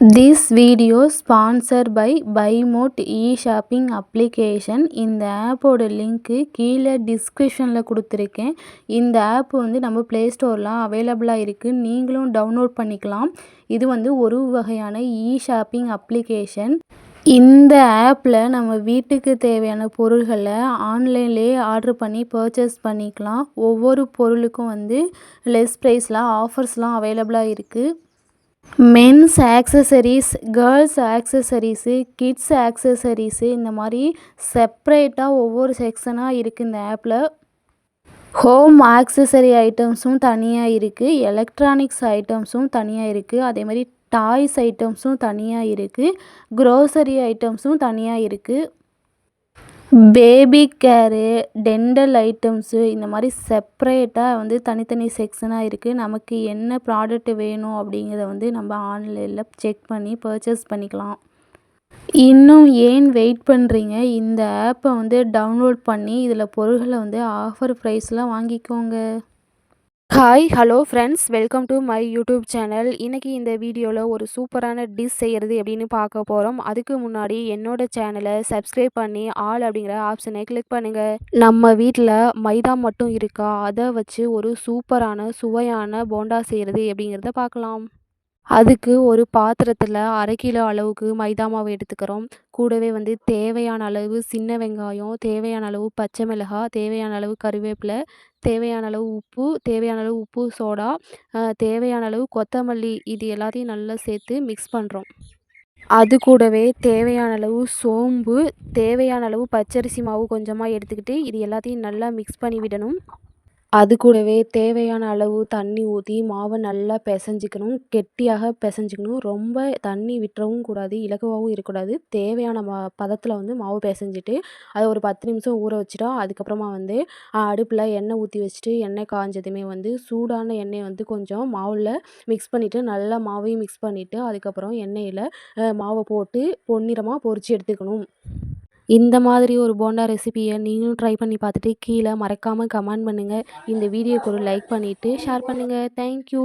This video sponsor by பைமோட் e shopping application இந்த ஆப்போட லிங்க்கு கீழே டிஸ்கிரிப்ஷனில் கொடுத்துருக்கேன். இந்த ஆப் வந்து நம்ம ப்ளே ஸ்டோர்லாம் அவைலபிளாக இருக்குது நீங்களும் டவுன்லோட் பண்ணிக்கலாம். இது வந்து ஒரு வகையான இ-ஷாப்பிங் அப்ளிகேஷன் இந்த ஆப்பில் நம்ம வீட்டுக்கு தேவையான பொருள்களை ஆன்லைன்லேயே ஆர்ட்ரு பண்ணி பர்ச்சேஸ் பண்ணிக்கலாம். ஒவ்வொரு பொருளுக்கும் வந்து லெஸ் ப்ரைஸ்லாம் ஆஃபர்ஸ்லாம் அவைலபிளாக இருக்குது men's accessories girls accessories kids accessories இந்த மாதிரி செப்ரேட்டாக ஒவ்வொரு செக்ஷனாக இருக்குது இந்த ஆப்பில் ஹோம் ஆக்சசரி ஐட்டம்ஸும் தனியாக இருக்குது எலக்ட்ரானிக்ஸ் ஐட்டம்ஸும் தனியாக இருக்குது அதே மாதிரி டாய்ஸ் ஐட்டம்ஸும் தனியாக இருக்குது க்ரோசரி ஐட்டம்ஸும் தனியாக இருக்குது பேபி கேரு டென்டல் ஐட்டம்ஸு இந்த மாதிரி செப்ரேட்டாக வந்து தனித்தனி செக்ஷனாக இருக்குது நமக்கு என்ன ப்ராடக்ட் வேணும் அப்படிங்கிறத வந்து நம்ம ஆன்லைனில் செக் பண்ணி பர்ச்சேஸ் பண்ணிக்கலாம். இன்னும் ஏன் வெயிட் பண்ணுறீங்க இந்த ஆப்பை வந்து டவுன்லோட் பண்ணி இதில் பொருள்களை வந்து ஆஃபர் ப்ரைஸில் வாங்கிக்கோங்க. Hi hello friends welcome to my YouTube channel இன்றைக்கி இந்த வீடியோவில் ஒரு சூப்பரான டிஷ் செய்கிறது எப்படின்னு பார்க்க போகிறோம் அதுக்கு முன்னாடி என்னோட சேனலை சப்ஸ்கிரைப் பண்ணி ஆல் அப்படிங்கிற ஆப்ஷனை கிளிக் பண்ணுங்கள் நம்ம வீட்டில் மைதா மட்டும் இருக்கா? அதை வச்சு ஒரு சூப்பரான சுவையான போண்டா செய்கிறது எப்படிங்கிறத பார்க்கலாம். அதுக்கு ஒரு பாத்திரத்தில் அரை கிலோ அளவுக்கு மைதா மாவு எடுத்துக்கிறோம். கூடவே வந்து தேவையான அளவு சின்ன வெங்காயம் தேவையான அளவு பச்சை மிளகாய் தேவையான அளவு கருவேப்பிலை தேவையான அளவு உப்பு தேவையான அளவு உப்பு சோடா தேவையான அளவு கொத்தமல்லி இது எல்லாத்தையும் நல்லா சேர்த்து மிக்ஸ் பண்ணுறோம் அது கூடவே தேவையான அளவு சோம்பு தேவையான அளவு பச்சரிசி மாவு கொஞ்சமாக எடுத்துக்கிட்டு இது எல்லாத்தையும் நல்லா மிக்ஸ் பண்ணி விடணும். அது கூடவே தேவையான அளவு தண்ணி ஊற்றி மாவை நல்லா பிசஞ்சிக்கணும். கெட்டியாக பிசஞ்சிக்கணும். ரொம்ப தண்ணி விட்டுறவும் கூடாது. இலகுவாகவும் இருக்கக்கூடாது. தேவையான மா பதத்தில் வந்து மாவு பிசஞ்சிட்டு அதை ஒரு பத்து நிமிஷம் ஊற வச்சுட்டா அதுக்கப்புறமா வந்து அடுப்பில் எண்ணெய் ஊற்றி வச்சுட்டு எண்ணெய் காய்ஞ்சதுமே வந்து சூடான எண்ணெய் வந்து கொஞ்சம் மாவில் மிக்ஸ் பண்ணிவிட்டு நல்லா மாவையும் மிக்ஸ் பண்ணிவிட்டு அதுக்கப்புறம் எண்ணெயில் மாவை போட்டு பொன்னிறமாக பொரித்து எடுத்துக்கணும். இந்த மாதிரி ஒரு போண்டா ரெசிபியை நீங்களும் ட்ரை பண்ணி பார்த்துட்டு கீழே மறக்காமல் கமெண்ட் பண்ணுங்கள் இந்த வீடியோக்கு ஒரு லைக் பண்ணிவிட்டு ஷேர் பண்ணுங்கள் தேங்க்யூ